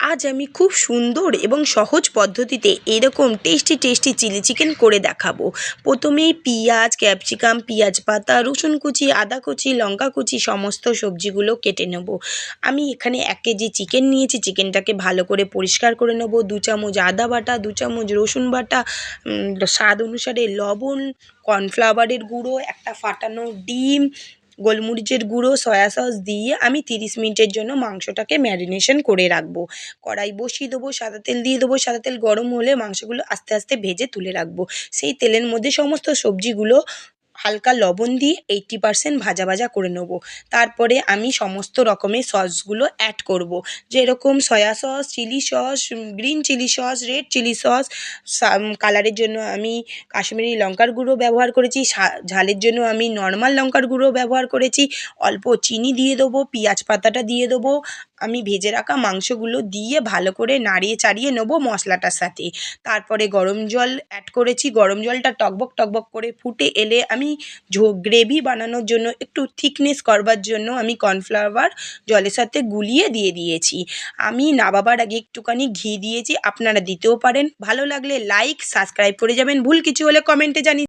আজ আমি খুব সুন্দর এবং সহজ পদ্ধতিতে এরকম টেস্টি টেস্টি চিলি চিকেন করে দেখাবো। প্রথমেই পিঁয়াজ ক্যাপসিকাম পিঁয়াজ পাতা, রসুন কুচি, আদা কুচি, লঙ্কা কুচি, সমস্ত সবজিগুলো কেটে নেব। আমি এখানে এক কেজি চিকেন নিয়েছি চিকেনটাকে ভালো করে পরিষ্কার করে নেব। দু চামচ আদা বাটা, দু চামচ রসুন বাটা স্বাদ অনুসারে লবণ কর্নফ্লাওয়ারের গুঁড়ো, একটা ফাটানো ডিম গোলমরিচের গুঁড়ো সয়া সস দিয়ে আমি তিরিশ মিনিটের জন্য মাংসটাকে ম্যারিনেশন করে রাখব। কড়াই বসিয়ে দেবো, সাদা তেল দিয়ে দেবো, সাদা তেল গরম হলে মাংসগুলো আস্তে আস্তে ভেজে তুলে রাখব। সেই তেলের মধ্যে সমস্ত সবজিগুলো হালকা লবণ দিয়ে এইট্টি পারসেন্ট ভাজা ভাজা করে নেব। তারপরে আমি সমস্ত রকমের সসগুলো অ্যাড করব। যেরকম soya sauce chilli sauce green chilli sauce red chilli sauce কালারের জন্য আমি কাশ্মীরি লঙ্কার গুঁড়ো ব্যবহার করেছি ঝালের জন্য আমি নর্মাল লঙ্কার গুঁড়ো ব্যবহার করেছি, অল্প চিনি দিয়ে দেবো, পেঁয়াজ পাতাটা দিয়ে দেবো আমি ভেজে রাখা মাংসগুলো দিয়ে ভালো করে নাড়িয়ে চাড়িয়ে নেব মশলাটার সাথে। তারপরে গরম জল অ্যাড করেছি। গরম জলটা টকবক টকবক করে ফুটে এলে আমি ঝো গ্রেভি বানানোর জন্য একটু থিকনেস করবার জন্য আমি কর্নফ্লাওয়ার জলের সাথে গুলিয়ে দিয়ে দিয়েছি। আমি নাবাবার আগে একটুখানি ঘি দিয়েছি, আপনারা দিতেও পারেন। ভালো লাগলে লাইক সাবস্ক্রাইব করে যাবেন। ভুল কিছু হলে কমেন্টে জানিয়ে